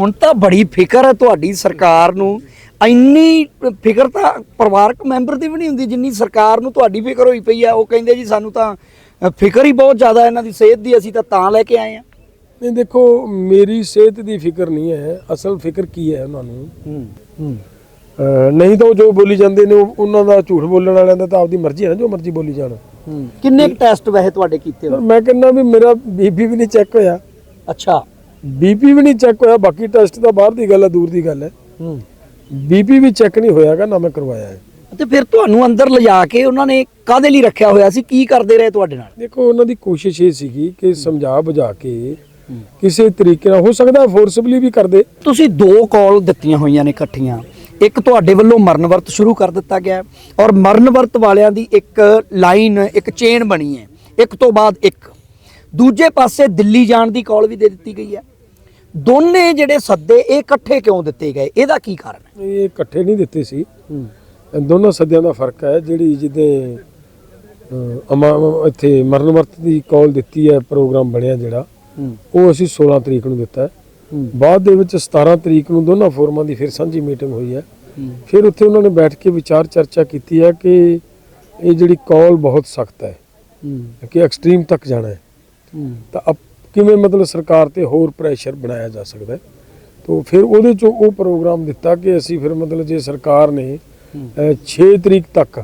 ਹੁਣ ਤਾਂ ਬੜੀ ਫਿਕਰ ਹੈ ਤੁਹਾਡੀ ਸਰਕਾਰ ਨੂੰ। ਇੰਨੀ ਫਿਕਰ ਤਾਂ ਪਰਿਵਾਰਕ ਮੈਂਬਰ ਦੀ ਵੀ ਨਹੀਂ ਹੁੰਦੀ ਜਿੰਨੀ ਸਰਕਾਰ ਨੂੰ ਤੁਹਾਡੀ ਫਿਕਰ ਹੋਈ ਪਈ ਆ। ਉਹ ਕਹਿੰਦੇ ਜੀ ਸਾਨੂੰ ਤਾਂ ਫਿਕਰ ਹੀ ਬਹੁਤ ਜ਼ਿਆਦਾ ਇਹਨਾਂ ਦੀ ਸਿਹਤ ਦੀ ਅਸੀਂ ਤਾਂ ਤਾਂ ਲੈ ਕੇ ਆਏ ਆ। ਨਹੀਂ ਦੇਖੋ ਮੇਰੀ ਸਿਹਤ ਦੀ ਫਿਕਰ ਨਹੀਂ ਹੈ। ਅਸਲ ਫਿਕਰ ਕੀ ਹੈ ਉਹਨਾਂ ਨੂੰ? ਹੂੰ। ਨਹੀਂ ਤਾਂ ਉਹ ਜੋ ਬੋਲੀ ਜਾਂਦੇ ਨੇ ਉਹ- ਉਹਨਾਂ ਦਾ ਝੂਠ ਬੋਲਣ ਵਾਲਿਆਂ ਦਾ ਤਾਂ ਆਪਦੀ ਮਰਜ਼ੀ ਹੈ ਨਾ ਜੋ ਮਰਜ਼ੀ ਬੋਲੀ ਜਾਣ। ਕਿੰਨੇ ਟੈਸਟ ਵੈਸੇ ਤੁਹਾਡੇ ਕੀਤੇ ਮੈਂ ਕਹਿੰਦਾ ਵੀ ਮੇਰਾ ਬੀਪੀ ਵੀ ਨਹੀਂ ਚੈੱਕ ਹੋਇਆ। ਅੱਛਾ। ਬੀਪੀ ਵੀ ਨਹੀਂ ਚੈੱਕ ਹੋਇਆ ਬਾਕੀ ਟੈਸਟ ਤਾਂ ਬਾਹਰ ਦੀ ਗੱਲ ਹੈ ਦੂਰ ਦੀ ਗੱਲ ਹੈ ਹੂੰ। ਬੀਪੀ ਵੀ ਚੈੱਕ ਨਹੀਂ ਹੋਇਆਗਾ ਨਾ ਮੈਂ ਕਰਵਾਇਆ ਹੈ। ਤੇ ਫਿਰ ਤੁਹਾਨੂੰ ਅੰਦਰ ਲਿਜਾ ਕੇ ਉਹਨਾਂ ਨੇ ਕਾਦੇ ਲਈ ਰੱਖਿਆ ਹੋਇਆ ਸੀ? ਕੀ ਕਰਦੇ ਰਹੇ ਤੁਹਾਡੇ ਨਾਲ? ਦੇਖੋ ਉਹਨਾਂ ਦੀ ਕੋਸ਼ਿਸ਼ ਇਹ ਸੀਗੀ ਕਿ ਸਮਝਾ ਬੁਝਾ ਕੇ ਕਿਸੇ ਤਰੀਕੇ ਨਾਲ ਹੋ ਸਕਦਾ ਫੋਰਸਬਲੀ ਵੀ ਕਰਦੇ। ਤੁਸੀਂ ਦੋ ਕਾਲ ਦਿੱਤੀਆਂ ਹੋਈਆਂ ਨੇ ਇਕੱਠੀਆਂ। ਇੱਕ ਤੁਹਾਡੇ ਵੱਲੋਂ ਮਰਨ ਵਰਤ ਸ਼ੁਰੂ ਕਰ ਦਿੱਤਾ ਗਿਆ ਔਰ ਮਰਨ ਵਰਤ ਵਾਲਿਆਂ ਦੀ ਇੱਕ ਲਾਈਨ ਇੱਕ ਚੇਨ ਬਣੀ ਹੈ। ਇੱਕ ਤੋਂ ਬਾਅਦ ਇੱਕ। ਦੂਜੇ ਪਾਸੇ ਦਿੱਲੀ ਜਾਣ ਦੀ ਕਾਲ ਵੀ ਦੇ ਦਿੱਤੀ ਗਈ ਹੈ। ਦੋਨੇ ਜਿਹੜੇ ਸੱਦੇ ਇਹ ਇਕੱਠੇ ਕਿਉਂ ਦਿੱਤੇ ਗਏ? ਇਹਦਾ ਕੀ ਕਾਰਨ ਹੈ? ਇਹ ਇਕੱਠੇ ਨਹੀਂ ਦਿੱਤੇ ਸੀ। ਦੋਨੋਂ ਸੱਦਿਆਂ ਦਾ ਫ਼ਰਕ ਹੈ ਜਿਹੜੀ ਜਿਹਦੇ ਅਹ, ਅਮਾ ਇੱਥੇ ਮਰਨ ਵਰਤ ਦੀ ਕਾਲ ਦਿੱਤੀ ਹੈ ਪ੍ਰੋਗਰਾਮ ਬਣਿਆ ਜਿਹੜਾ ਉਹ ਅਸੀਂ 16 ਤਰੀਕ ਨੂੰ ਦਿੱਤਾ ਬਾਅਦ ਦੇ ਵਿੱਚ 17 ਤਰੀਕ ਨੂੰ ਦੋਨਾਂ ਫੋਰਮਾਂ ਦੀ ਫਿਰ ਸਾਂਝੀ ਮੀਟਿੰਗ ਹੋਈ ਹੈ। ਫਿਰ ਉੱਥੇ ਉਹਨਾਂ ਨੇ ਬੈਠ ਕੇ ਵਿਚਾਰ ਚਰਚਾ ਕੀਤੀ ਹੈ ਕਿ ਇਹ ਜਿਹੜੀ ਕਾਲ ਬਹੁਤ ਸਖਤ ਹੈ। ਕਿ ਐਕਸਟ੍ਰੀਮ ਤੱਕ ਜਾਣਾ ਹੈ। ਤਾਂ ਅਪ ਕਿਵੇਂ ਮਤਲਬ ਸਰਕਾਰ ਤੇ ਹੋਰ ਪ੍ਰੈਸ਼ਰ ਬਣਾਇਆ ਜਾ ਸਕਦਾ ਹੈ? ਤੋਂ ਫਿਰ ਉਹਦੇ ਚੋਂ ਉਹ ਪ੍ਰੋਗਰਾਮ ਦਿੱਤਾ ਕਿ ਅਸੀਂ ਫਿਰ ਮਤਲਬ ਜੇ ਸਰਕਾਰ ਨੇ 6 ਤਰੀਕ ਤੱਕ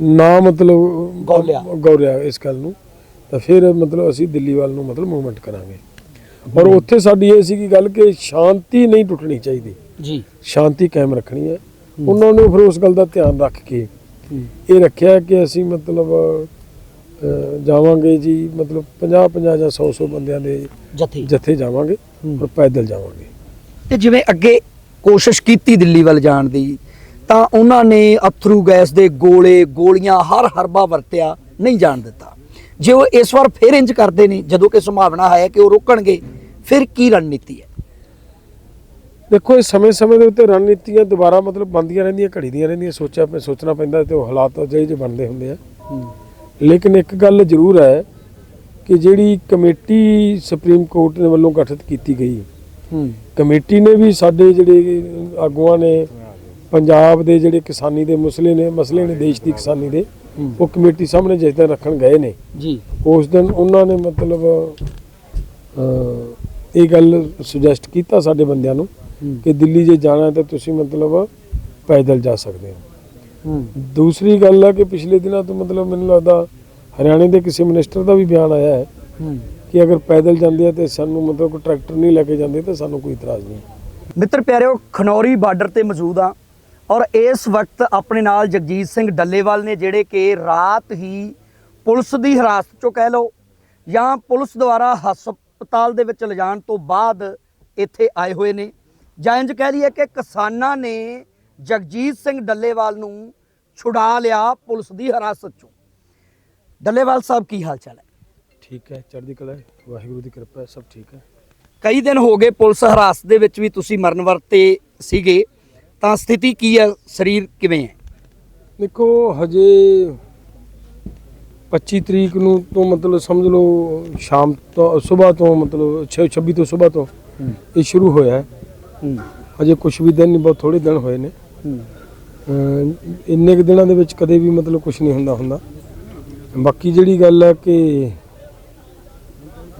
ਨਾ ਮਤਲਬ ਗੌਲਿਆ। ਗੌਰਿਆ ਇਸ ਗੱਲ ਨੂੰ ਤਾਂ ਫਿਰ ਮਤਲਬ ਅਸੀਂ ਦਿੱਲੀ ਵੱਲ ਨੂੰ ਮਤਲਬ ਮੂਵਮੈਂਟ ਕਰਾਂਗੇ। ਪਰ ਉੱਥੇ ਸਾਡੀ ਇਹ ਸੀ ਕਿ ਗੱਲ ਕਿ ਸ਼ਾਂਤੀ ਨਹੀਂ ਟੁੱਟਣੀ ਚਾਹੀਦੀ। ਜੀ। ਸ਼ਾਂਤੀ ਕਾਇਮ ਰੱਖਣੀ ਹੈ। ਉਹਨਾਂ ਨੇ ਫਿਰ ਉਸ ਗੱਲ ਦਾ ਧਿਆਨ ਰੱਖ ਕੇ ਇਹ ਰੱਖਿਆ ਕਿ ਅਸੀਂ ਮਤਲਬ ਜਾਵਾਂਗੇ ਜੀ ਮਤਲਬ 50 50 ਜਾਂ 100 100 ਬੰਦਿਆਂ ਦੇ ਜਥੇ। ਜਥੇ ਜਾਵਾਂਗੇ ਔਰ ਪੈਦਲ ਜਾਵਾਂਗੇ। ਤੇ ਜਿਵੇਂ ਅੱਗੇ ਕੋਸ਼ਿਸ਼ ਕੀਤੀ ਦਿੱਲੀ ਵੱਲ ਜਾਣ ਦੀ ਤਾਂ ਉਹਨਾਂ ਨੇ ਅਥਰੂ ਗੈਸ ਦੇ ਗੋਲੇ ਗੋਲੀਆਂ ਹਰ ਹਰਬਾ ਵਰਤਿਆ ਨਹੀਂ ਜਾਣ ਦਿੱਤਾ। ਜੇ ਉਹ ਇਸ ਵਾਰ ਫੇਰ ਇੰਜ ਕਰਦੇ ਨੇ ਜਦੋਂ ਕਿ ਸੰਭਾਵਨਾ ਹੈ ਕਿ ਉਹ ਰੋਕਣਗੇ ਫਿਰ ਕੀ ਰਣਨੀਤੀ ਹੈ? ਦੇਖੋ ਇਹ ਸਮੇਂ-ਸਮੇਂ ਦੇ ਉੱਤੇ ਰਣਨੀਤੀਆਂ ਦੁਬਾਰਾ ਮਤਲਬ ਬੰਦੀਆਂ ਰਹਿੰਦੀਆਂ ਘੜੀਦੀਆਂ ਰਹਿੰਦੀਆਂ ਸੋਚਿਆ ਸੋਚਣਾ ਪੈਂਦਾ ਤੇ ਉਹ ਹਾਲਾਤ ਜਿਹੇ ਜਿਹੇ ਬਣਦੇ ਹੁੰਦੇ ਆ। ਲੇਕਿਨ ਇੱਕ ਗੱਲ ਜ਼ਰੂਰ ਹੈ ਕਿ ਜਿਹੜੀ ਕਮੇਟੀ ਸੁਪਰੀਮ ਕੋਰਟ ਦੇ ਵੱਲੋਂ ਗਠਿਤ ਕੀਤੀ ਗਈ ਕਮੇਟੀ ਨੇ ਵੀ ਸਾਡੇ ਜਿਹੜੇ ਆਗੂਆਂ ਨੇ ਪੰਜਾਬ ਦੇ ਜਿਹੜੇ ਕਿਸਾਨੀ ਦੇ ਮਸਲੇ ਨੇ ਮਸਲੇ ਨੇ ਦੇਸ਼ ਦੀ ਕਿਸਾਨੀ ਦੇ ਉਹ ਕਮੇਟੀ ਸਾਹਮਣੇ ਜਿਸ ਦਿਨ ਰੱਖਣ ਗਏ ਨੇ। ਜੀ। ਉਸ ਦਿਨ ਉਹਨਾਂ ਨੇ ਮਤਲਬ ਇਹ ਗੱਲ ਸੁਜੈਸਟ ਕੀਤਾ ਸਾਡੇ ਬੰਦਿਆਂ ਨੂੰ ਕਿ ਦਿੱਲੀ ਜੇ ਜਾਣਾ ਤਾਂ ਤੁਸੀਂ ਮਤਲਬ ਪੈਦਲ ਜਾ ਸਕਦੇ ਹੋ। ਦੂਸਰੀ ਗੱਲ ਹੈ ਕਿ ਪਿਛਲੇ ਦਿਨਾਂ ਤੋਂ ਮਤਲਬ ਮੈਨੂੰ ਲੱਗਦਾ ਹਰਿਆਣੇ ਦੇ ਕਿਸੇ ਮਿਨਿਸਟਰ ਦਾ ਵੀ ਬਿਆਨ ਆਇਆ ਹੈ। ਕਿ ਅਗਰ ਪੈਦਲ ਜਾਂਦੇ ਆ ਤੇ ਸਾਨੂੰ ਮਤਲਬ ਕੋਈ ਟਰੈਕਟਰ ਨਹੀਂ ਲੈ ਕੇ ਜਾਂਦੇ ਤਾਂ ਸਾਨੂੰ ਕੋਈ ਇਤਰਾਜ਼ ਨਹੀਂ। ਮਿੱਤਰ ਪਿਆਰਿਓ ਖਨੌਰੀ ਬਾਰਡਰ ਤੇ ਮੌਜੂਦ ਆ ਔਰ ਇਸ ਵਕਤ ਆਪਣੇ ਨਾਲ ਜਗਜੀਤ ਸਿੰਘ ਡੱਲੇਵਾਲ ਨੇ ਜਿਹੜੇ ਕਿ ਰਾਤ ਹੀ ਪੁਲਿਸ ਦੀ ਹਿਰਾਸਤ ਚੋਂ ਕਹਿ ਲਓ ਜਾਂ ਪੁਲਿਸ ਦੁਆਰਾ ਹਸਪਤਾਲ ਦੇ ਵਿੱਚ ਲਿਜਾਣ ਤੋਂ ਬਾਅਦ ਇੱਥੇ ਆਏ ਹੋਏ ਨੇ। ਜਾਂ ਇੰਜ ਕਹਿ ਲਈਏ ਕਿ ਕਿਸਾਨਾਂ ਨੇ ਜਗਜੀਤ ਸਿੰਘ ਡੱਲੇਵਾਲ ਨੂੰ ਛੁਡਾ ਲਿਆ ਪੁਲਿਸ ਦੀ ਹਿਰਾਸਤ ਚੋਂ। ਡੱਲੇਵਾਲ ਸਾਹਿਬ ਕੀ ਹਾਲ ਚਾਲ ਹੈ? ਠੀਕ ਹੈ ਚੜ੍ਹਦੀ ਕਲਾ ਹੈ। ਵਾਹਿਗੁਰੂ ਦੀ ਕਿਰਪਾ ਹੈ ਸਭ ਠੀਕ ਹੈ। ਕਈ ਦਿਨ ਹੋ ਗਏ ਪੁਲਿਸ ਹਿਰਾਸਤ ਦੇ ਵਿੱਚ ਵੀ ਤੁਸੀਂ ਮਰਨ ਵਰਤੇ ਸੀਗੇ। ਤਾਂ ਸਥਿਤੀ ਕੀ ਹੈ? ਸਰੀਰ ਕਿਵੇਂ ਹੈ? ਦੇਖੋ ਹਜੇ 25 ਤਰੀਕ ਨੂੰ ਤੋਂ ਮਤਲਬ ਸਮਝ ਲਓ ਸ਼ਾਮ ਤੋਂ ਸਵੇਰ ਤੋਂ ਮਤਲਬ 6 26 ਤੋਂ ਸਵੇਰ ਤੋਂ ਇਹ ਸ਼ੁਰੂ ਹੋਇਆ ਹੈ। ਹਜੇ ਕੁਝ ਵੀ ਦਿਨ ਨਹੀਂ ਬਹੁਤ ਥੋੜੇ ਦਿਨ ਹੋਏ ਨੇ। ਅਹ ਇੰਨੇ ਕੁ ਦਿਨਾਂ ਦੇ ਵਿੱਚ ਕਦੇ ਵੀ ਮਤਲਬ ਕੁਝ ਨਹੀਂ ਹੁੰਦਾ ਹੁੰਦਾ। ਬਾਕੀ ਜਿਹੜੀ ਗੱਲ ਹੈ ਕਿ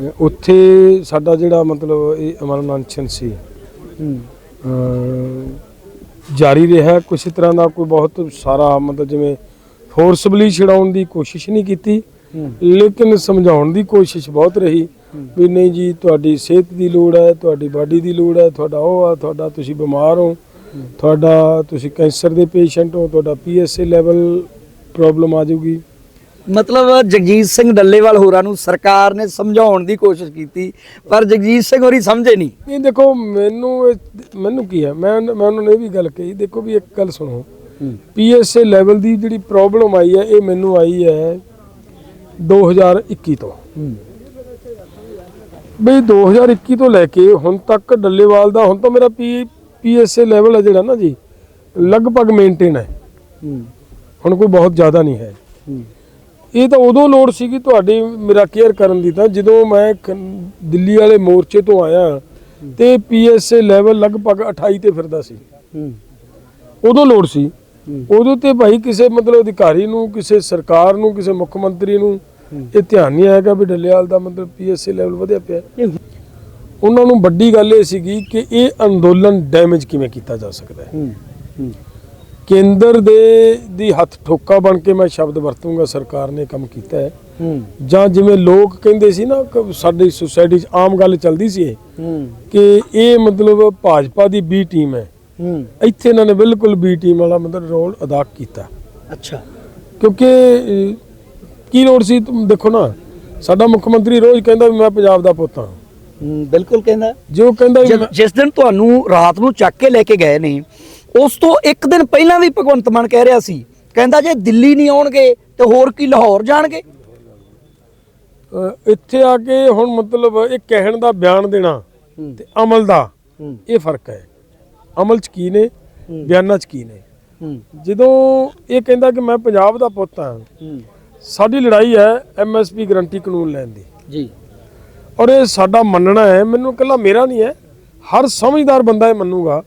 ਅਹ ਉੱਥੇ ਸਾਡਾ ਜਿਹੜਾ ਮਤਲਬ ਇਹ ਅਮਰਨ ਅਨਸ਼ਨ ਸੀ ਅਹ ਜਾਰੀ ਰਿਹਾ ਕਿਸੇ ਤਰ੍ਹਾਂ ਦਾ ਕੋਈ ਬਹੁਤ ਸਾਰਾ ਮਤਲਬ ਜਿਵੇਂ ਫੋਰਸਬਲੀ ਛਡਾਉਣ ਦੀ ਕੋਸ਼ਿਸ਼ ਨਹੀਂ ਕੀਤੀ ਲੇਕਿਨ ਸਮਝਾਉਣ ਦੀ ਕੋਸ਼ਿਸ਼ ਬਹੁਤ ਰਹੀ। ਵੀ ਨਹੀਂ ਜੀ ਤੁਹਾਡੀ ਸਿਹਤ ਦੀ ਲੋੜ ਹੈ ਤੁਹਾਡੀ ਬਾਡੀ ਦੀ ਲੋੜ ਹੈ ਤੁਹਾਡਾ ਉਹ ਆ ਤੁਹਾਡਾ ਤੁਸੀਂ ਬਿਮਾਰ ਹੋ ਤੁਹਾਡਾ ਤੁਸੀਂ ਕੈਂਸਰ ਦੇ ਪੇਸ਼ੈਂਟ ਹੋ ਤੁਹਾਡਾ ਪੀਐਸਏ ਲੈਵਲ ਪ੍ਰੋਬਲਮ ਆ ਜਾਊਗੀ। ਮਤਲਬ ਜਗਜੀਤ ਸਿੰਘ ਡੱਲੇਵਾਲ ਹੋਰਾਂ ਨੂੰ ਸਰਕਾਰ ਨੇ ਸਮਝਾਉਣ ਦੀ ਕੋਸ਼ਿਸ਼ ਕੀਤੀ ਪਰ ਜਗਜੀਤ ਸਿੰਘ ਹੋਰੀ ਸਮਝੇ ਨਹੀਂ। ਇਹ ਦੇਖੋ ਮੈਨੂੰ ਮੈਨੂੰ ਕੀ ਹੈ ਮੈਂ ਮੈਂ ਉਹਨਾਂ ਨੇ ਇਹ ਵੀ ਗੱਲ ਕਹੀ ਦੇਖੋ ਵੀ ਇੱਕ ਗੱਲ ਸੁਣੋ। ਪੀਐਸਏ ਲੈਵਲ ਦੀ ਜਿਹੜੀ ਪ੍ਰੋਬਲਮ ਆਈ ਹੈ ਇਹ ਮੈਨੂੰ ਆਈ ਹੈ 2021 ਤੋਂ। ਬਈ 2021 ਤੋਂ ਲੈ ਕੇ ਹੁਣ ਤੱਕ ਡੱਲੇਵਾਲ ਦਾ ਹੁਣ ਤਾਂ ਮੇਰਾ ਪੀ ਪੀਐਸਏ ਲੈਵਲ ਹੈ ਜਿਹੜਾ ਨਾ ਜੀ ਲਗਭਗ ਮੇਨਟੇਨ ਹੈ। ਹੁਣ ਕੋਈ ਬਹੁਤ ਜ਼ਿਆਦਾ ਨਹੀਂ ਹੈ। ਇਹ ਤਾਂ ਉਦੋਂ ਲੋੜ ਸੀਗੀ ਤੁਹਾਡੀ ਮੇਰਾ ਕੇਅਰ ਕਰਨ ਦੀ ਤਾਂ ਜਦੋਂ ਮੈਂ ਦਿੱਲੀ ਵਾਲੇ ਮੋਰਚੇ ਤੋਂ ਆਇਆ ਤੇ ਪੀਐਸਏ ਲੈਵਲ ਲਗਭਗ 28 ਤੇ ਫਿਰਦਾ ਸੀ। ਉਦੋਂ ਲੋੜ ਸੀ। ਉਦੋਂ ਤੇ ਭਾਈ ਕਿਸੇ ਮਤਲਬ ਅਧਿਕਾਰੀ ਨੂੰ ਕਿਸੇ ਸਰਕਾਰ ਨੂੰ ਕਿਸੇ ਮੁੱਖ ਮੰਤਰੀ ਨੂੰ ਇਹ ਧਿਆਨ ਨਹੀਂ ਆਏਗਾ ਵੀ ਡੱਲੇਵਾਲ ਦਾ ਮਤਲਬ ਪੀਐਸਏ ਲੈਵਲ ਵਧਿਆ ਪਿਆ। ਉਹਨਾਂ ਨੂੰ ਵੱਡੀ ਗੱਲ ਇਹ ਸੀਗੀ ਕਿ ਇਹ ਅੰਦੋਲਨ ਡੈਮੇਜ ਕਿਵੇਂ ਕੀਤਾ ਜਾ ਸਕਦਾ ਹੈ। ਕੇਂਦਰ ਦੇ ਦੀ ਹੱਥ ਠੋਕਾ ਬਣ ਕੇ ਮੈਂ ਸ਼ਬਦ ਵਰਤੂੰਗਾ ਸਰਕਾਰ ਨੇ ਕੰਮ ਕੀਤਾ ਹੈ। ਜਾਂ ਜਿਵੇਂ ਲੋਕ ਕਹਿੰਦੇ ਸੀ ਨਾ ਸਾਡੀ ਸੁਸਾਇਟੀ 'ਚ ਆਮ ਗੱਲ ਚੱਲਦੀ ਸੀ ਇਹ ਕਿ ਇਹ ਮਤਲਬ ਭਾਜਪਾ ਦੀ ਬੀ ਟੀਮ ਹੈ। ਇੱਥੇ ਇਹਨਾਂ ਨੇ ਬਿਲਕੁਲ ਬੀ ਟੀਮ ਵਾਲਾ ਮਤਲਬ ਰੋਲ ਅਦਾ ਕੀਤਾ। ਅੱਛਾ। ਕਿਉਂਕਿ ਕੀ ਲੋੜ ਸੀ? ਦੇਖੋ ਨਾ ਸਾਡਾ ਮੁੱਖ ਮੰਤਰੀ ਰੋਜ਼ ਕਹਿੰਦਾ ਵੀ ਮੈਂ ਪੰਜਾਬ ਦਾ ਪੁੱਤ ਹਾਂ। ਬਿਲਕੁਲ ਕਹਿੰਦਾ। ਜੇ ਕਹਿੰਦਾ ਜਿਸ ਦਿਨ ਤੁਹਾਨੂੰ ਰਾਤ ਨੂੰ ਚੱਕ ਕੇ ਲੈ ਕੇ ਗਏ ਨੇ ਉਸ ਤੋਂ ਇੱਕ ਦਿਨ ਪਹਿਲਾਂ ਵੀ ਭਗਵੰਤ ਮਾਨ ਕਹਿ ਰਿਹਾ ਸੀ ਕਹਿੰਦਾ ਜੇ ਦਿੱਲੀ ਨਹੀਂ ਆਉਣਗੇ ਤੇ ਹੋਰ ਕੀ ਲਾਹੌਰ ਜਾਣਗੇ? ਇੱਥੇ ਆ ਕੇ ਹੁਣ ਮਤਲਬ ਇਹ ਕਹਿਣ ਦਾ ਬਿਆਨ ਦੇਣਾ ਤੇ ਅਮਲ ਦਾ ਇਹ ਫ਼ਰਕ ਹੈ। ਅਮਲ 'ਚ ਕੀ ਨੇ। ਬਿਆਨਾਂ 'ਚ ਕੀ ਨੇ? ਜਦੋਂ ਇਹ ਕਹਿੰਦਾ ਕਿ ਮੈਂ ਪੰਜਾਬ ਦਾ ਪੁੱਤ ਹੂੰ। ਸਾਡੀ ਲੜਾਈ ਹੈ ਐਮਐਸਪੀ ਗਰੰਟੀ ਕਾਨੂੰਨ ਲੈਣ ਦੀ। ਜੀ। ਔਰ ਇਹ ਸਾਡਾ ਮੰਨਣਾ ਹੈ ਮੈਨੂੰ ਇਕੱਲਾ ਮੇਰਾ ਨਹੀਂ ਹੈ। ਹਰ ਸਮਝਦਾਰ ਬੰਦਾ ਇਹ ਮੰਨੂਗਾ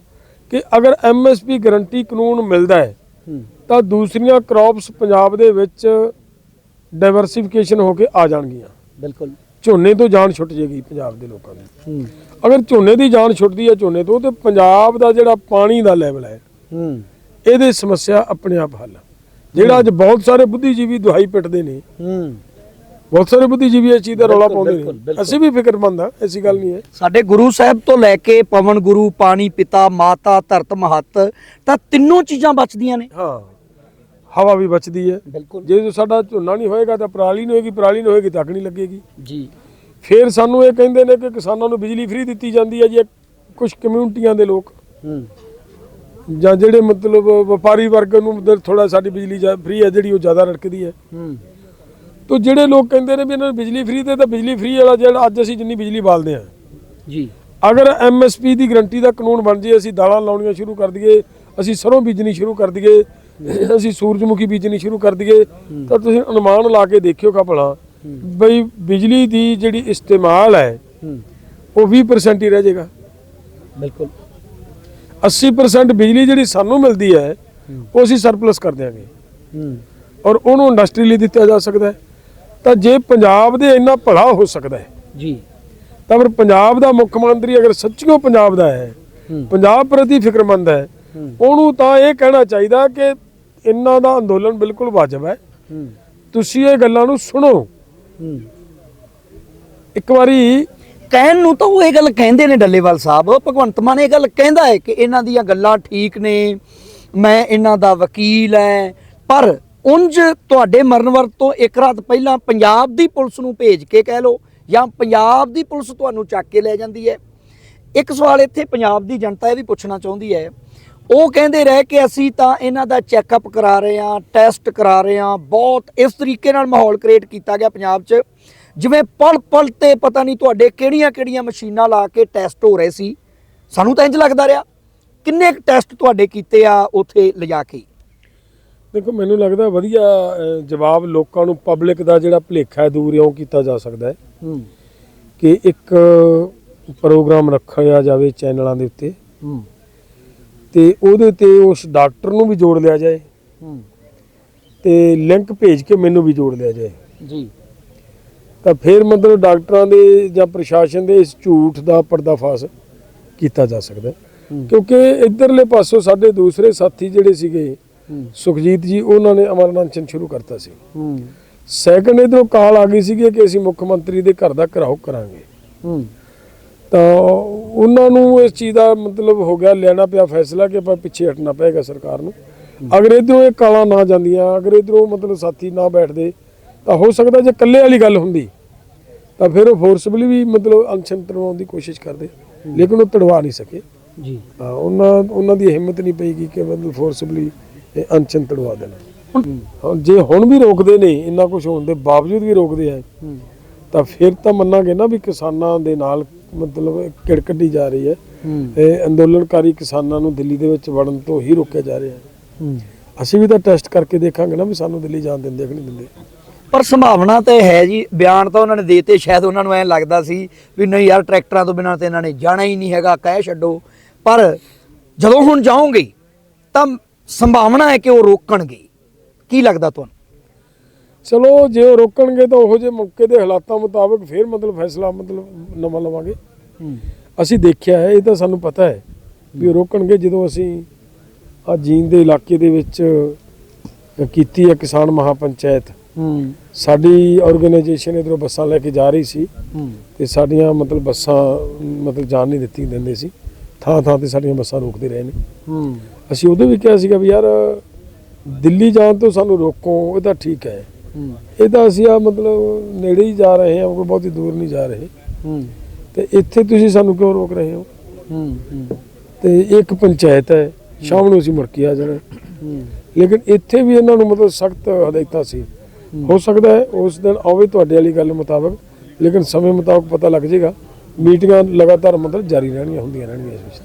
ਕਿ ਅਗਰ ਐਮਐਸਪੀ ਗਰੰਟੀ ਕਾਨੂੰਨ ਮਿਲਦਾ ਹੈ ਤਾਂ ਦੂਸਰੀਆਂ ਕ੍ਰੌਪਸ ਪੰਜਾਬ ਦੇ ਵਿੱਚ ਡਾਈਵਰਸਿਫਿਕੇਸ਼ਨ ਹੋ ਕੇ ਆ ਜਾਣਗੀਆਂ। ਬਿਲਕੁਲ। ਝੋਨੇ ਤੋਂ ਜਾਨ ਛੁੱਟ ਜੇਗੀ ਪੰਜਾਬ ਦੇ ਲੋਕਾਂ ਦੀ। ਅਗਰ ਝੋਨੇ ਦੀ ਜਾਨ ਛੁੱਟਦੀ ਹੈ ਝੋਨੇ ਤੋਂ ਤੇ ਪੰਜਾਬ ਦਾ ਜਿਹੜਾ ਪਾਣੀ ਦਾ ਲੈਵਲ ਹੈ ਹੂੰ। ਇਹਦੀ ਸਮੱਸਿਆ ਆਪਣੇ ਆਪ ਹੱਲ ਜਿਹੜਾ ਅੱਜ ਬਹੁਤ ਸਾਰੇ ਬੁੱਧੀਜੀਵੀ ਦੁਹਾਈ ਪਿੱਟਦੇ ਨੇ। ਹੂੰ। ਬਹੁਤ ਸਾਰੇ ਬੁੱਧੀਜੀਵੀ ਇਸ ਚੀਜ਼ ਦਾ ਰੌਲਾ ਪਾਉਂਦੇ ਨੇ। ਅਸੀਂ ਵੀ ਫਿਕਰਮੰਦ ਹਾਂ ਐਸੀ ਗੱਲ ਨਹੀਂ ਹੈ। ਸਾਡੇ ਗੁਰੂ ਸਾਹਿਬ ਤੋਂ ਲੈ ਕੇ ਪਵਨ ਗੁਰੂ ਪਾਣੀ ਪਿਤਾ ਮਾਤਾ ਧਰਤ ਮਹੱਤ ਤਾਂ ਤਿੰਨੋਂ ਚੀਜ਼ਾਂ ਬਚਦੀਆਂ ਨੇ। ਹਾਂ ਹਵਾ ਵੀ ਬਚਦੀ ਹੈ। ਜੇ ਸਾਡਾ ਝੋਨਾ ਨਹੀਂ ਹੋਏਗਾ ਤਾਂ ਪਰਾਲੀ ਨਹੀਂ ਹੋਏਗੀ ਪਰਾਲੀ ਨਹੀਂ ਹੋਏਗੀ ਤਾਂ ਅੱਗ ਨਹੀਂ ਲੱਗੇਗੀ। ਜੀ। ਫਿਰ ਸਾਨੂੰ ਇਹ ਕਹਿੰਦੇ ਨੇ ਕਿ ਕਿਸਾਨਾਂ ਨੂੰ ਬਿਜਲੀ ਫ੍ਰੀ ਦਿੱਤੀ ਜਾਂਦੀ ਹੈ ਜੀ ਕੁਝ ਕਮਿਊਨਿਟੀਆਂ ਦੇ ਲੋਕ। ਹੂੰ। ਜਾਂ ਜਿਹੜੇ ਮਤਲਬ ਵਪਾਰੀ ਵਰਗ ਨੂੰ ਮਤਲਬ ਥੋੜਾ ਸਾਡੀ ਬਿਜਲੀ ਫ੍ਰੀ ਹੈ ਜਿਹੜੀ ਉਹ ਜ਼ਿਆਦਾ ਰੜਕਦੀ ਹੈ। ਹੂੰ। ਤੋ ਜਿਹੜੇ ਲੋਕ ਕਹਿੰਦੇ ਨੇ ਵੀ ਇਹਨਾਂ ਨੂੰ ਬਿਜਲੀ ਫ੍ਰੀ ਦੇ ਤਾਂ ਬਿਜਲੀ ਫ੍ਰੀ ਵਾਲਾ ਜਿਹੜਾ ਅੱਜ ਅਸੀਂ ਜਿੰਨੀ ਬਿਜਲੀ ਬਾਲਦੇ ਹਾਂ। ਜੀ। ਅਗਰ ਐਮਐਸਪੀ ਦੀ ਗਰੰਟੀ ਦਾ ਕਾਨੂੰਨ ਬਣ ਜੇ ਅਸੀਂ ਦਾਲਾਂ ਲਾਉਣੀਆਂ ਸ਼ੁਰੂ ਕਰ ਦਈਏ ਅਸੀਂ ਸਰੋਂ ਬੀਜਣੀ ਸ਼ੁਰੂ ਕਰ ਦਈਏ ਅਸੀਂ ਸੂਰਜਮੁਖੀ ਬੀਜਣੀ ਸ਼ੁਰੂ ਕਰ ਦਈਏ ਤਾਂ ਤੁਸੀਂ ਅਨੁਮਾਨ ਲਾ ਕੇ ਦੇਖਿਓ ਕਾ ਭਲਾ। ਬਈ ਬਿਜਲੀ ਦੀ ਜਿਹੜੀ ਇਸਤੇਮਾਲ ਹੈ ਹੂੰ। ਉਹ 20% ਹੀ ਰਹਿ ਜਾਏਗਾ। ਬਿਲਕੁਲ। 80% ਬਿਜਲੀ ਜਿਹੜੀ ਸਾਨੂੰ ਮਿਲਦੀ ਹੈ ਉਹ ਅਸੀਂ ਸਰਪਲਸ ਕਰ ਦਿਆਂਗੇ। ਔਰ ਉਹਨੂੰ ਇੰਡਸਟਰੀ ਲਈ ਦਿੱਤਾ ਜਾ ਸਕਦਾ ਹੈ। ਤਾਂ ਜੇ ਪੰਜਾਬ ਦੇ ਇੰਨਾ ਭਲਾ ਹੋ ਸਕਦਾ ਹੈ ਜੀ। ਤਾਂ ਫਿਰ ਪੰਜਾਬ ਦਾ ਮੁੱਖ ਮੰਤਰੀ ਅਗਰ ਸੱਚੀਓ ਪੰਜਾਬ ਦਾ ਹੈ ਪੰਜਾਬ ਪ੍ਰਤੀ ਫਿਕਰਮੰਦ ਹੈ ਉਹਨੂੰ ਤਾਂ ਇਹ ਕਹਿਣਾ ਚਾਹੀਦਾ ਕਿ ਇਹਨਾਂ ਦਾ ਅੰਦੋਲਨ ਬਿਲਕੁਲ ਵਾਜਬ ਹੈ। ਤੁਸੀਂ ਇਹ ਗੱਲਾਂ ਨੂੰ ਸੁਣੋ। ਇੱਕ ਵਾਰੀ ਕਹਿਣ ਨੂੰ ਤਾਂ ਉਹ ਇਹ ਗੱਲ ਕਹਿੰਦੇ ਨੇ ਡੱਲੇਵਾਲ ਸਾਹਿਬ, ਭਗਵੰਤ ਮਾਨ ਇਹ ਗੱਲ ਕਹਿੰਦਾ ਹੈ ਕਿ ਇਹਨਾਂ ਦੀਆਂ ਗੱਲਾਂ ਠੀਕ ਨੇ, ਮੈਂ ਇਹਨਾਂ ਦਾ ਵਕੀਲ ਐ ਪਰ ਉੰਜ ਤੁਹਾਡੇ ਮਰਨ ਵਰਤ ਤੋਂ ਇੱਕ ਰਾਤ ਪਹਿਲਾਂ ਪੰਜਾਬ ਦੀ ਪੁਲਿਸ ਨੂੰ ਭੇਜ ਕੇ ਕਹਿ ਲਓ, ਜਾਂ ਪੰਜਾਬ ਦੀ ਪੁਲਿਸ ਤੁਹਾਨੂੰ ਚੱਕ ਕੇ ਲੈ ਜਾਂਦੀ ਹੈ। ਇੱਕ ਸਵਾਲ ਇੱਥੇ ਪੰਜਾਬ ਦੀ ਜਨਤਾ ਇਹ ਵੀ ਪੁੱਛਣਾ ਚਾਹੁੰਦੀ ਹੈ, ਉਹ ਕਹਿੰਦੇ ਰਹਿ ਕੇ ਅਸੀਂ ਤਾਂ ਇਹਨਾਂ ਦਾ ਚੈੱਕਅਪ ਕਰਾ ਰਹੇ ਹਾਂ, ਟੈਸਟ ਕਰਾ ਰਹੇ ਹਾਂ, ਬਹੁਤ ਇਸ ਤਰੀਕੇ ਨਾਲ ਮਾਹੌਲ ਕ੍ਰੀਏਟ ਕੀਤਾ ਗਿਆ ਪੰਜਾਬ 'ਚ। ਜਿਵੇਂ ਪਲ ਪਲ ਤੇ ਪਤਾ ਨਹੀਂ ਤੁਹਾਡੇ ਕਿਹੜੀਆਂ ਕਿਹੜੀਆਂ ਮਸ਼ੀਨਾਂ ਲਾ ਕੇ ਟੈਸਟ ਹੋ ਰਹੇ ਸੀ ਸਾਨੂੰ ਤਾਂ ਇੰਜ ਲੱਗਦਾ ਰਿਹਾ। ਕਿੰਨੇ ਟੈਸਟ ਤੁਹਾਡੇ ਕੀਤੇ ਆ ਉਥੇ ਲਿਜਾ ਕੇ? ਦੇਖੋ ਮੈਨੂੰ ਲੱਗਦਾ ਵਧੀਆ ਜਵਾਬ ਲੋਕਾਂ ਨੂੰ ਪਬਲਿਕ ਦਾ ਜਿਹੜਾ ਭੁਲੇਖਾ ਹੈ ਦੂਰ ਇਉਂ ਕੀਤਾ ਜਾ ਸਕਦਾ ਹੈ। ਕਿ ਇੱਕ ਪ੍ਰੋਗਰਾਮ ਰੱਖਿਆ ਜਾਵੇ ਚੈਨਲਾਂ ਦੇ ਉੱਤੇ। ਤੇ ਉਹਦੇ ਤੇ ਉਸ ਡਾਕਟਰ ਨੂੰ ਵੀ ਜੋੜ ਲਿਆ ਜਾਏ। ਤੇ ਲਿੰਕ ਭੇਜ ਕੇ ਮੈਨੂੰ ਵੀ ਜੋੜ ਲਿਆ ਜਾਏ। ਜੀ। ਤਾਂ ਫਿਰ ਮਤਲਬ ਡਾਕਟਰਾਂ ਦੇ ਜਾਂ ਪ੍ਰਸ਼ਾਸਨ ਦੇ ਇਸ ਝੂਠ ਦਾ ਪਰਦਾਫਾਸ਼ ਕੀਤਾ ਜਾ ਸਕਦਾ ਕਿਉਂਕਿ ਇਧਰਲੇ ਪਾਸੋਂ ਸਾਡੇ ਦੂਸਰੇ ਸਾਥੀ ਜਿਹੜੇ ਸੀਗੇ ਸੁਖਜੀਤ ਜੀ ਉਹਨਾਂ ਨੇ ਅਮਰਨਾਥਨ ਸ਼ੁਰੂ ਕਰਤਾ ਸੀ। ਸੈਕੰਡ ਇਧਰੋਂ ਕਾਲ ਆ ਗਈ ਸੀਗੀ ਕਿ ਅਸੀਂ ਮੁੱਖ ਮੰਤਰੀ ਦੇ ਘਰ ਦਾ ਘਰਾਓ ਕਰਾਂਗੇ। ਤਾਂ ਉਹਨਾਂ ਨੂੰ ਇਸ ਚੀਜ਼ ਦਾ ਮਤਲਬ ਹੋ ਗਿਆ ਲੈਣਾ ਪਿਆ ਫੈਸਲਾ ਕਿ ਆਪਾਂ ਪਿੱਛੇ ਹਟਣਾ ਪਏਗਾ ਸਰਕਾਰ ਨੂੰ। ਅਗਰ ਇਧਰੋਂ ਇਹ ਕਾਲਾਂ ਨਾ ਜਾਂਦੀਆਂ ਅਗਰ ਇਧਰੋਂ ਮਤਲਬ ਸਾਥੀ ਨਾ ਬੈਠਦੇ ਤਾਂ ਹੋ ਸਕਦਾ ਜੇ ਇਕੱਲੇ ਵਾਲੀ ਗੱਲ ਹੁੰਦੀ ਤਾਂ ਫਿਰ ਉਹ ਫੋਰਸਬਲੀ ਵੀ ਮਤਲਬ ਅਨਸ਼ਨ ਤੜਵਾਉਣ ਦੀ ਕੋਸ਼ਿਸ਼ ਕਰਦੇ ਲੇਕਿਨ ਉਹ ਤੜਵਾ ਨਹੀਂ ਸਕੇ। ਜੀ। ਉਹਨਾਂ ਉਹਨਾਂ ਦੀ ਹਿੰਮਤ ਨਹੀਂ ਪਈਗੀ ਕਿ ਮਤਲਬ ਫੋਰਸਬਲੀ ਅਨਸ਼ਨ ਤੜਵਾ ਦੇਣਾ। ਹੂੰ। ਹਾਂ, ਜੇ ਹੁਣ ਵੀ ਰੋਕਦੇ ਨੇ ਇੰਨਾ ਕੁਝ ਹੋਣ ਦੇ ਬਾਵਜੂਦ ਵੀ ਰੋਕਦੇ ਆ ਤਾਂ ਫਿਰ ਤਾਂ ਮੰਨਾਂਗੇ ਨਾ ਵੀ ਕਿਸਾਨਾਂ ਦੇ ਨਾਲ ਮਤਲਬ ਕਿੜ ਕੱਢੀ ਜਾ ਰਹੀ ਹੈ। ਇਹ ਅੰਦੋਲਨਕਾਰੀ ਕਿਸਾਨਾਂ ਨੂੰ ਦਿੱਲੀ ਦੇ ਵਿੱਚ ਵੜਨ ਤੋਂ ਹੀ ਰੋਕਿਆ ਜਾ ਰਿਹਾ ਹੂੰ। ਅਸੀਂ ਵੀ ਤਾਂ ਟੈਸਟ ਕਰਕੇ ਦੇਖਾਂਗੇ ਨਾ ਵੀ ਸਾਨੂੰ ਦਿੱਲੀ ਜਾਣ ਦਿੰਦੇ ਕਿ ਨਹੀਂ ਦਿੰਦੇ। ਪਰ ਸੰਭਾਵਨਾ ਤਾਂ ਹੈ ਜੀ ਬਿਆਨ ਤਾਂ ਉਹਨਾਂ ਨੇ ਦੇਤੇ ਸ਼ਾਇਦ ਉਹਨਾਂ ਨੂੰ ਐਂ ਲੱਗਦਾ ਸੀ ਵੀ ਨਹੀਂ ਯਾਰ ਟਰੈਕਟਰਾਂ ਤੋਂ ਬਿਨਾਂ ਤੇ ਇਹਨਾਂ ਨੇ ਜਾਣਾ ਹੀ ਨਹੀਂ ਹੈਗਾ ਕਹਿ ਛੱਡੋ। ਪਰ ਜਦੋਂ ਹੁਣ ਜਾਓਗੇ ਤਾਂ ਸੰਭਾਵਨਾ ਹੈ ਕਿ ਉਹ ਰੋਕਣਗੇ। ਕੀ ਲੱਗਦਾ ਤੁਹਾਨੂੰ? ਚਲੋ ਜੇ ਉਹ ਰੋਕਣਗੇ ਤਾਂ ਉਹੋ ਜਿਹੇ ਮੌਕੇ ਦੇ ਹਾਲਾਤਾਂ ਮੁਤਾਬਕ ਫਿਰ ਮਤਲਬ ਫੈਸਲਾ ਮਤਲਬ ਨਵਾਂ ਲਵਾਂਗੇ। ਅਸੀਂ ਦੇਖਿਆ ਹੈ ਇਹ ਤਾਂ ਸਾਨੂੰ ਪਤਾ ਹੈ ਵੀ ਉਹ ਰੋਕਣਗੇ ਜਦੋਂ ਅਸੀਂ ਆ ਜੀਂਦ ਦੇ ਇਲਾਕੇ ਦੇ ਵਿੱਚ ਕੀਤੀ ਹੈ ਕਿਸਾਨ ਮਹਾਪੰਚਾਇਤ। ਹੂੰ ਸਾਡੀ ਆਰਗੇਨਾਈਜੇਸ਼ਨ ਇਧਰੋਂ ਬੱਸਾਂ ਲੈ ਕੇ ਜਾ ਰਹੀ ਸੀ ਹੂੰ। ਤੇ ਸਾਡੀਆਂ ਮਤਲਬ ਬੱਸਾਂ ਮਤਲਬ ਜਾਣ ਨਹੀਂ ਦਿੱਤੀ ਦਿੰਦੇ ਸੀ। ਥਾਂ ਥਾਂ ਤੇ ਸਾਡੀਆਂ ਬੱਸਾਂ ਰੋਕਦੇ ਰਹੇ ਨੇ। ਹੂੰ। ਅਸੀਂ ਉਦੋਂ ਵੀ ਕਿਹਾ ਸੀਗਾ ਵੀ ਯਾਰ ਦਿੱਲੀ ਜਾਣ ਤੋਂ ਸਾਨੂੰ ਰੋਕੋ ਇਹ ਤਾਂ ਠੀਕ ਹੈ। ਹੂੰ। ਇਹ ਤਾਂ ਅਸੀਂ ਆ ਮਤਲਬ ਨੇੜੇ ਹੀ ਜਾ ਰਹੇ ਹਾਂ ਕੋਈ ਬਹੁਤੀ ਦੂਰ ਨਹੀਂ ਜਾ ਰਹੇ। ਹੂੰ। ਤੇ ਇੱਥੇ ਤੁਸੀਂ ਸਾਨੂੰ ਕਿਉਂ ਰੋਕ ਰਹੇ ਹੋ? ਹੂੰ ਤੇ ਇੱਕ ਪੰਚਾਇਤ ਹੈ ਸ਼ਾਮ ਨੂੰ ਅਸੀਂ ਮੁੜ ਕੇ ਆ ਜਾਣਾ। ਲੇਕਿਨ ਇੱਥੇ ਵੀ ਇਹਨਾਂ ਨੂੰ ਮਤਲਬ ਸਖਤ ਹਦਾਇਤਾਂ ਸੀ। ਹੋ ਸਕਦਾ ਹੈ ਉਸ ਦਿਨ ਆਵੇ ਤੁਹਾਡੇ ਵਾਲੀ ਗੱਲ ਮੁਤਾਬਕ, ਲੇਕਿਨ ਸਮੇਂ ਮੁਤਾਬਕ ਪਤਾ ਲੱਗ ਜਾਏਗਾ। ਮੀਟਿੰਗਾਂ ਲਗਾਤਾਰ ਮਤਲਬ ਜਾਰੀ ਰਹਿਣੀਆਂ ਹੁੰਦੀਆਂ ਰਹਿਣਗੀਆਂ ਇਸ ਵਿੱਚ